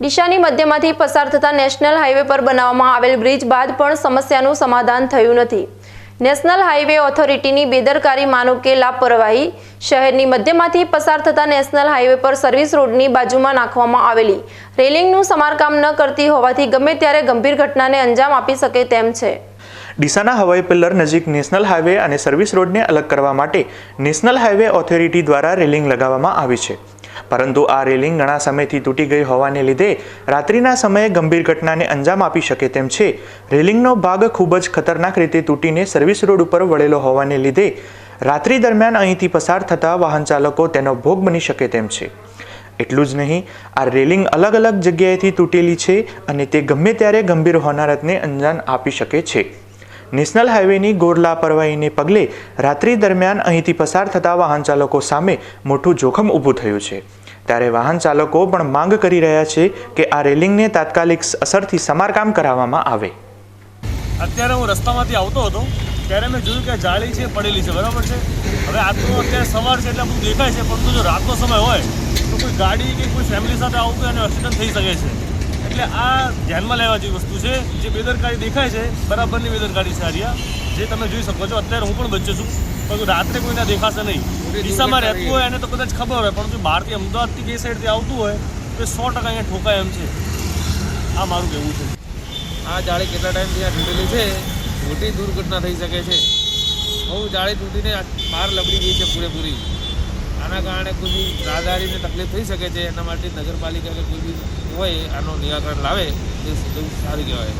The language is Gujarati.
ડીસાની મધ્યમાંથી પસાર થતા નેશનલ હાઈવે પર બનાવવામાં આવેલ બ્રિજ બાદ પણ સમસ્યાનું સમાધાન થયું નથી. નેશનલ હાઈવે ઓથોરિટીની બેદરકારી માનો કે લાપરવાહી, શહેરની મધ્યમાંથી પસાર થતા નેશનલ હાઈવે પર સર્વિસ રોડની બાજુમાં નાખવામાં આવેલી. રેલિંગનું સમારકામ ન કરતી હોવાથી ગમે ત્યારે ગંભીર ઘટનાને અંજામ આપી શકે તેમ છે. ડીસાના હવાઈ પિલ્લર નજીક નેશનલ હાઈવે અને સર્વિસ રોડને અલગ કરવા માટે નેશનલ હાઈવે ઓથોરિટી દ્વારા રેલિંગ લગાવવામાં આવી છે. પરંતુ આ રેલિંગ ઘણા સમયથી તૂટી ગઈ હોવાને લીધે રાત્રિના સમયે ગંભીર ઘટનાને અંજામ આપી શકે તેમ છે. રેલિંગનો ભાગ ખૂબ જ ખતરનાક રીતે તૂટીને સર્વિસ રોડ ઉપર વળેલો હોવાને લીધે રાત્રિ દરમિયાન અહીંથી પસાર થતા વાહન ચાલકો તેનો ભોગ બની શકે તેમ છે. એટલું જ નહીં, આ રેલિંગ અલગ અલગ જગ્યાએથી તૂટેલી છે અને તે ગમે ત્યારે ગંભીર હોનારતને અંજામ આપી શકે છે. નેશનલ હાઈવેની ગોર લાપરવાહીને પગલે રાત્રિ દરમિયાન અહીંથી પસાર થતા વાહન ચાલકો સામે મોટું જોખમ ઊભું થયું છે. ત્યારે વાહન ચાલકો પણ માંગ કરી રહ્યા છે કે આ રેલિંગને તાત્કાલિક અસરથી સમારકામ કરાવવામાં આવે. અત્યારે હું રસ્તામાંથી આવતો હતો, ત્યારે મેં જોયું કે જાળી છે, પડેલી છે, બરાબર છે? હવે આ તો અત્યારે સવાર છે એટલે બધું દેખાય છે, પરંતુ જો રાતનો સમય હોય, તો કોઈ ગાડી કે કોઈ ફેમિલી સાથે હોય અને એક્સિડન્ટ થઈ શકે છે. એટલે આ ધ્યાનમાં લેવા જેવી વસ્તુ છે, જે બેદરકારી દેખાય છે, બરાબરની બેદરકારી છે આર્યા. જે તમે જોઈ શકો છો, અત્યારે હું પણ બચ્યો છું, પરંતુ રાત્રે કોઈને દેખાશે નહીં. દિશામાં રહેતું હોય એને તો કદાચ ખબર હોય, પરંતુ બહારથી અમદાવાદથી બે સાઈડથી આવતું હોય, તો સો ટકા અહીંયા ઠોકાય એમ છે. આ મારું કહેવું છે. આ જાળી કેટલા ટાઈમથી આ તૂટેલી છે? મોટી દુર્ઘટના થઈ શકે છે. બહુ જાળી તૂટીને બહાર લબડી ગઈ છે પૂરેપૂરી. આના કારણે કોઈ બી રાહદારીને તકલીફ થઈ શકે છે, એના માટે નગરપાલિકા કે કોઈ બી હોય આનો નિરાકરણ લાવે એ બહુ સારું કહેવાય.